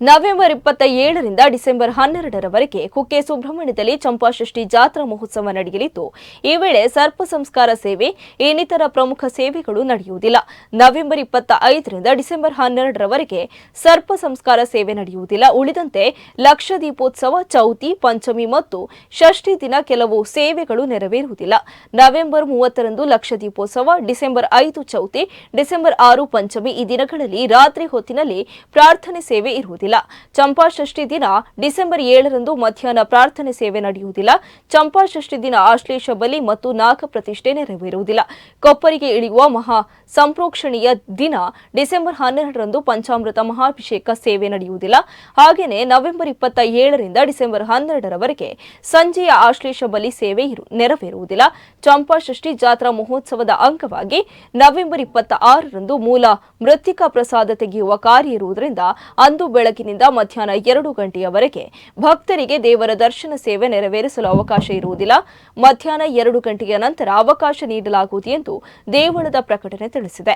November ಇಪ್ಪತ್ತ ಏಳರಿಂದ December ಹನ್ನೆರಡರವರೆಗೆ Kukke ಸುಬ್ರಹ್ಮಣ್ಯದಲ್ಲಿ Champashashti ಜಾತ್ರಾ ಮಹೋತ್ಸವ ನಡೆಯಲಿದ್ದು, ಈ ವೇಳೆ ಸರ್ಪ ಸಂಸ್ಕಾರ ಸೇವೆ, ಇನ್ನಿತರ ಪ್ರಮುಖ ಸೇವೆಗಳು ನಡೆಯುವುದಿಲ್ಲ. ನವೆಂಬರ್ ಇಪ್ಪತ್ತ ಐದರಿಂದ ಡಿಸೆಂಬರ್ ಹನ್ನೆರಡರವರೆಗೆ ಸರ್ಪ ಸಂಸ್ಕಾರ ಸೇವೆ ನಡೆಯುವುದಿಲ್ಲ. ಉಳಿದಂತೆ ಲಕ್ಷ ದೀಪೋತ್ಸವ ಚೌತಿ, ಪಂಚಮಿ ಮತ್ತು ಷಷ್ಠಿ ದಿನ ಕೆಲವು ಸೇವೆಗಳು ನೆರವೇರುವುದಿಲ್ಲ. ನವೆಂಬರ್ ಮೂವತ್ತರಂದು ಲಕ್ಷ ದೀಪೋತ್ಸವ ಡಿಸೆಂಬರ್ ಐದು ಚೌತಿ, ಡಿಸೆಂಬರ್ ಆರು ಪಂಚಮಿ ಈ ದಿನಗಳಲ್ಲಿ ರಾತ್ರಿ ಹೊತ್ತಿನಲ್ಲಿ ಪ್ರಾರ್ಥನೆ ಸೇವೆ ಇರುವುದಿಲ್ಲ. ಚಂಪಾಷಷ್ಠಿ ದಿನ ಡಿಸೆಂಬರ್ ಏಳರಂದು ಮಧ್ಯಾಹ್ನ ಪ್ರಾರ್ಥನೆ ಸೇವೆ ನಡೆಯುವುದಿಲ್ಲ. ಚಂಪಾಷಷ್ಠಿ ದಿನ ಆಶ್ಲೇಷ ಬಲಿ ಮತ್ತು ನಾಗ ಪ್ರತಿಷ್ಠೆ ನೆರವೇರುವುದಿಲ್ಲ. ಕೊಪ್ಪರಿಗೆ ಇಳಿಯುವ ಮಹಾ ಸಂಪ್ರೋಕ್ಷಣೀಯ ದಿನ ಡಿಸೆಂಬರ್ ಹನ್ನೆರಡರಂದು ಪಂಚಾಮೃತ ಮಹಾಭಿಷೇಕ ಸೇವೆ ನಡೆಯುವುದಿಲ್ಲ. ಹಾಗೆಯೇ ನವೆಂಬರ್ ಇಪ್ಪತ್ತ ಏಳರಿಂದ ಡಿಸೆಂಬರ್ ಹನ್ನೆರಡರವರೆಗೆ ಸಂಜೆಯ ಆಶ್ಲೇಷ ಬಲಿ ಸೇವೆ ನೆರವೇರುವುದಿಲ್ಲ. ಚಂಪಾಷಷ್ಠಿ ಜಾತ್ರಾ ಮಹೋತ್ಸವದ ಅಂಗವಾಗಿ ನವೆಂಬರ್ ಇಪ್ಪತ್ತ ಆರರಂದು ಮೂಲ ಮೃತ್ತಿಕಾ ಪ್ರಸಾದ ತೆಗೆಯುವ ಕಾರ್ಯ ಇರುವುದರಿಂದ ಅಂದು ಬೆಳಗಿನಿಂದ ಮಧ್ಯಾಹ್ನ ಎರಡು ಗಂಟೆಯವರೆಗೆ ಭಕ್ತರಿಗೆ ದೇವರ ದರ್ಶನ ಸೇವೆ ನೆರವೇರಿಸಲು ಅವಕಾಶ ಇರುವುದಿಲ್ಲ. ಮಧ್ಯಾಹ್ನ ಎರಡು ಗಂಟೆಯ ನಂತರ ಅವಕಾಶ ನೀಡಲಾಗುವುದು ಎಂದು ದೇವಳದ ಪ್ರಕಟಣೆ ತಿಳಿಸಿದೆ.